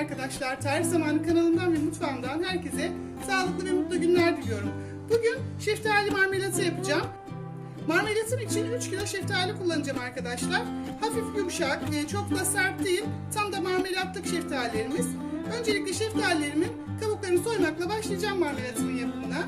arkadaşlar. Tarih Zamanı kanalından ve mutfağımdan herkese sağlıklı ve mutlu günler diliyorum. Bugün şeftali marmelatı yapacağım. Marmelatım için 3 kilo şeftali kullanacağım arkadaşlar. Hafif yumuşak, çok da sert değil. Tam da marmelatlık şeftalilerimiz. Öncelikle şeftalilerimin kabuklarını soymakla başlayacağım marmelatımın yapımına.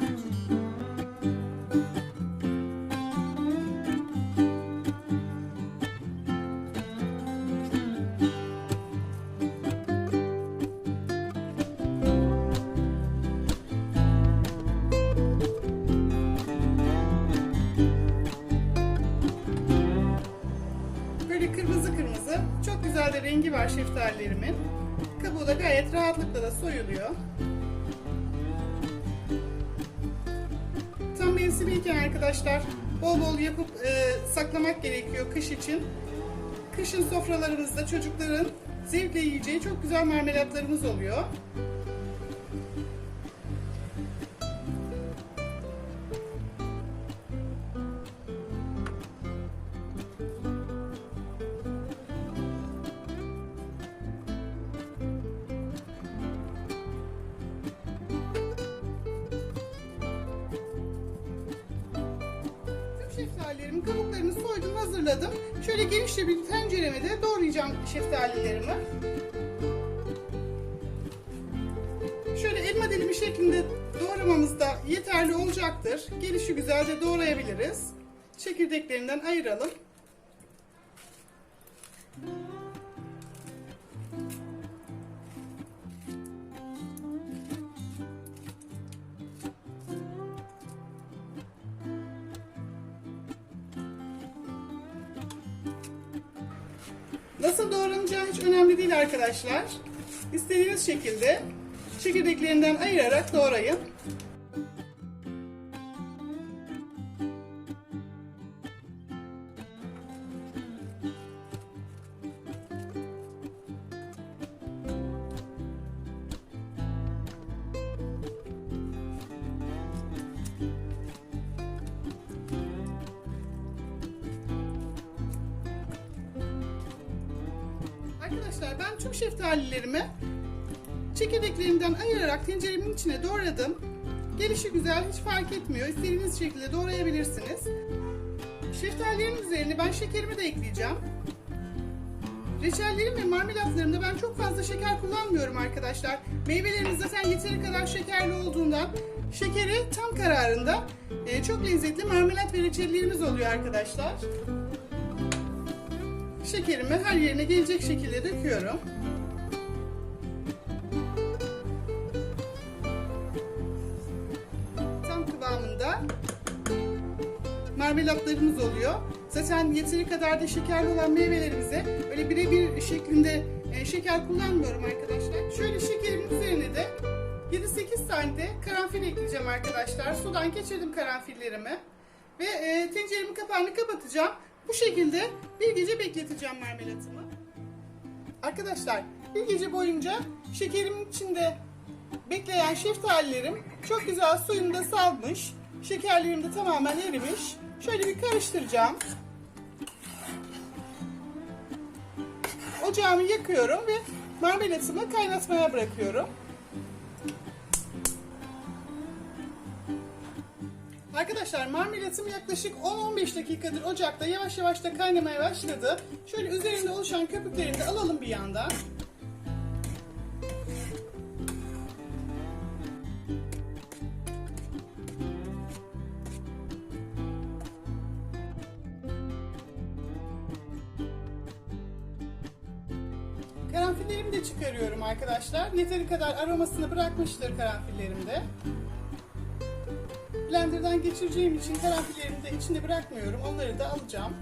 Rengi var şeftalilerimin. Kabuğu da gayet rahatlıkla da soyuluyor. Tam mevsimiyken arkadaşlar bol bol yapıp e, saklamak gerekiyor kış için. Kışın sofralarımızda çocukların zevkle yiyeceği çok güzel marmelatlarımız oluyor. Kabuklarını soydum, hazırladım. Şöyle genişçe bir tencereme de doğrayacağım şeftalilerimi. Şöyle elma dilimi şeklinde doğramamız da yeterli olacaktır. Gelişi güzel de doğrayabiliriz. Çekirdeklerinden ayıralım. Nasıl doğranacağı hiç önemli değil arkadaşlar. İstediğiniz şekilde çekirdeklerinden ayırarak doğrayın. Arkadaşlar ben tüm şeftalilerimi çekirdeklerinden ayırarak tenceremin içine doğradım. Gelişi güzel hiç fark etmiyor. İstediğiniz şekilde doğrayabilirsiniz. Şeftalilerin üzerine ben şekerimi de ekleyeceğim. Reçellerim ve marmelatlarımda ben çok fazla şeker kullanmıyorum arkadaşlar. Meyvelerimiz zaten yeteri kadar şekerli olduğundan şekeri tam kararında e, çok lezzetli marmelat ve reçellerimiz oluyor arkadaşlar. Şekerimi her yerine gelecek şekilde döküyorum. Tam kıvamında marmelatlarımız oluyor. Zaten yeteri kadar da şekerli olan meyvelerimize böyle birebir şeklinde e, şeker kullanmıyorum arkadaşlar. Şöyle şekerimin üzerine de 7-8 tane de karanfil ekleyeceğim arkadaşlar. Sudan geçirdim karanfillerimi. Ve e, tenceremin kapağını kapatacağım. Bu şekilde bir gece bekleteceğim marmelatımı. Arkadaşlar bir gece boyunca şekerimin içinde bekleyen şeftalilerim çok güzel suyunu da salmış. Şekerlerim de tamamen erimiş. Şöyle bir karıştıracağım. Ocağımı yakıyorum ve marmelatımı kaynatmaya bırakıyorum. Arkadaşlar marmelatım yaklaşık 10-15 dakikadır ocakta yavaş yavaş da kaynamaya başladı. Şöyle üzerinde oluşan köpüklerini de alalım bir yandan. Karanfillerimi de çıkarıyorum arkadaşlar. Yeteri kadar aromasını bırakmıştır karanfillerim de. Blender'dan geçireceğim için karanfillerimi de içinde bırakmıyorum. Onları da alacağım.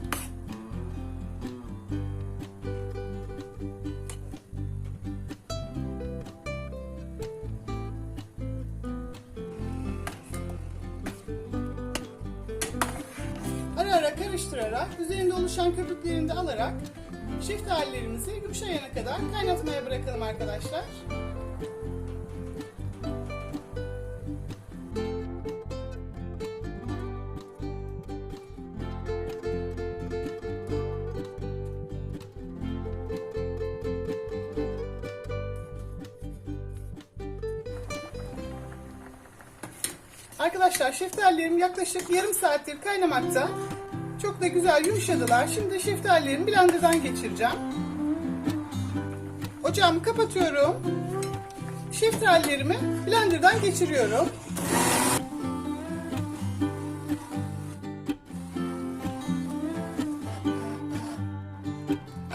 Ara ara karıştırarak, üzerinde oluşan köpüklerini de alarak şeftalilerimizi yumuşayana kadar kaynatmaya bırakalım arkadaşlar. Arkadaşlar şeftalilerim yaklaşık yarım saattir kaynamakta. Çok da güzel yumuşadılar. Şimdi şeftalilerimi blenderdan geçireceğim. Ocağımı kapatıyorum. Şeftalilerimi blenderdan geçiriyorum.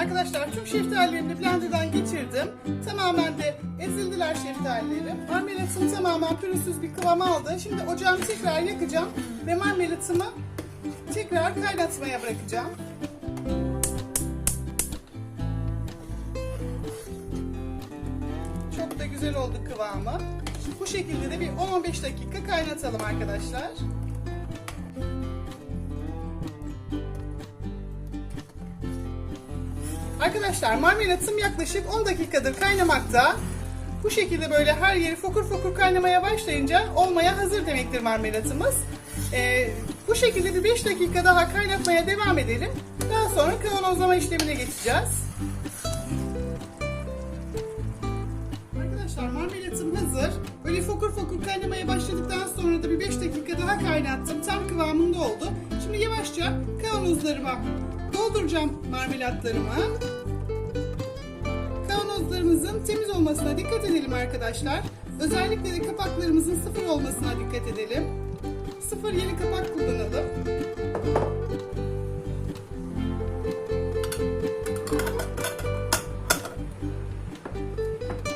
Arkadaşlar tüm şeftalilerimi blenderdan geçirdim. Tamamen de ezildiler şeftalilerim. Marmelatım tamamen pürüzsüz bir kıvam aldı. Şimdi ocağımı tekrar yakacağım ve marmelatımı tekrar kaynatmaya bırakacağım. Çok da güzel oldu kıvamı. Bu şekilde de bir 10-15 dakika kaynatalım arkadaşlar. Arkadaşlar marmelatım yaklaşık 10 dakikadır kaynamakta. Bu şekilde böyle her yeri fokur fokur kaynamaya başlayınca olmaya hazır demektir marmelatımız. Ee, bu şekilde bir 5 dakika daha kaynatmaya devam edelim. Daha sonra kavanozlama işlemine geçeceğiz. Arkadaşlar marmelatım hazır. Böyle fokur fokur kaynamaya başladıktan sonra da bir 5 dakika daha kaynattım. Tam kıvamında oldu. Şimdi yavaşça kavanozlarıma dolduracağım marmelatlarımı. Kavanozlarımızın temiz olmasına dikkat edelim arkadaşlar. Özellikle de kapaklarımızın sıfır olmasına dikkat edelim. Sıfır yeni kapak kullanalım.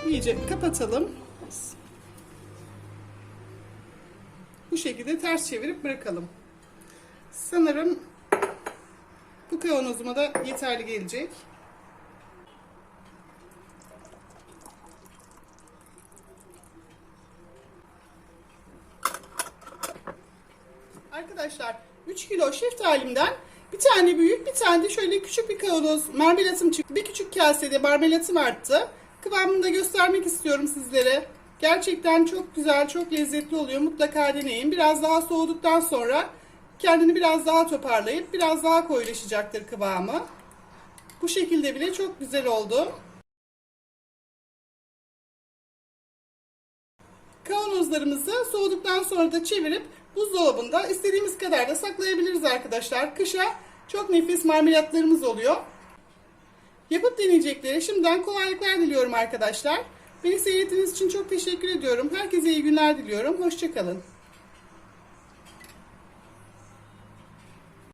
İyice kapatalım. Bu şekilde ters çevirip bırakalım. Sanırım kavanozuma da yeterli gelecek. Arkadaşlar 3 kilo şeftalimden bir tane büyük bir tane de şöyle küçük bir kavanoz marmelatım çıktı. Bir küçük kasede marmelatım arttı. Kıvamını da göstermek istiyorum sizlere. Gerçekten çok güzel, çok lezzetli oluyor. Mutlaka deneyin. Biraz daha soğuduktan sonra kendini biraz daha toparlayıp biraz daha koyulaşacaktır kıvamı. Bu şekilde bile çok güzel oldu. Kavanozlarımızı soğuduktan sonra da çevirip buzdolabında istediğimiz kadar da saklayabiliriz arkadaşlar. Kışa çok nefis marmelatlarımız oluyor. Yapıp deneyecekleri şimdiden kolaylıklar diliyorum arkadaşlar. Beni seyrettiğiniz için çok teşekkür ediyorum. Herkese iyi günler diliyorum. Hoşçakalın.